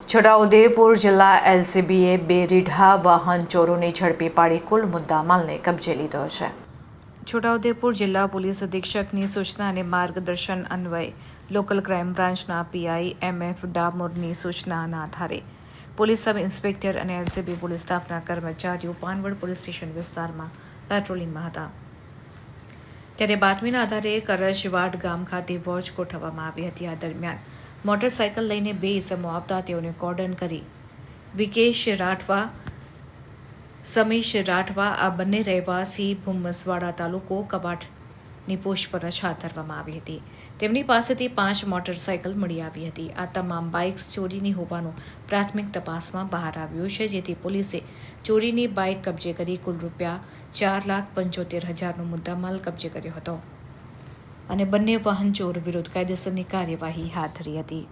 છોટાઉદેપુર જિલ્લા એલસીબીએ બે રીઢા વાહન ચોરોને ઝડપી પાડી કુલ મુદ્દામાલને કબજે લીધો છે. છોટાઉદેપુર જિલ્લા પોલીસ અધિક્ષકની સૂચના અને માર્ગદર્શન અન્વયે લોકલ ક્રાઇમ બ્રાન્ચના પીઆઈ એમ એફ ડામોરની સૂચનાના આધારે પોલીસ સબ ઇન્સ્પેક્ટર અને એલસીબી પોલીસ સ્ટાફના કર્મચારીઓ પાનવડ પોલીસ સ્ટેશન વિસ્તારમાં પેટ્રોલિંગમાં હતા. ત્યારે બાતમીના આધારે કરજવાડ ગામ ખાતે વોચ ગોઠવવામાં આવી હતી આ દરમિયાન મોટરસાયકલ લઈને બે ઇસમો આવતા તેઓને કોર્ડન કરી. વિકેશ રાઠવા, સમીશ રાઠવા, આ બંને રહેવાસી ભૂમસવાડા તાલુકો કબાટની પૂછપરછ હાથ ધરવામાં આવી હતી. તેમની પાસેથી પાંચ મોટરસાયકલ મળી આવી હતી. આ તમામ બાઇક્સ ચોરીની હોવાનું પ્રાથમિક તપાસમાં બહાર આવ્યું છે, જેથી પોલીસે ચોરીની બાઇક કબજે કરી કુલ રૂપિયા ચાર લાખ પંચોતેર હજારનો મુદ્દામાલ કબજે કર્યો હતો. અને બંને વાહન ચોર વિરુદ્ધ કાયદેસરની કાર્યવાહી હાથ ધરી હતી.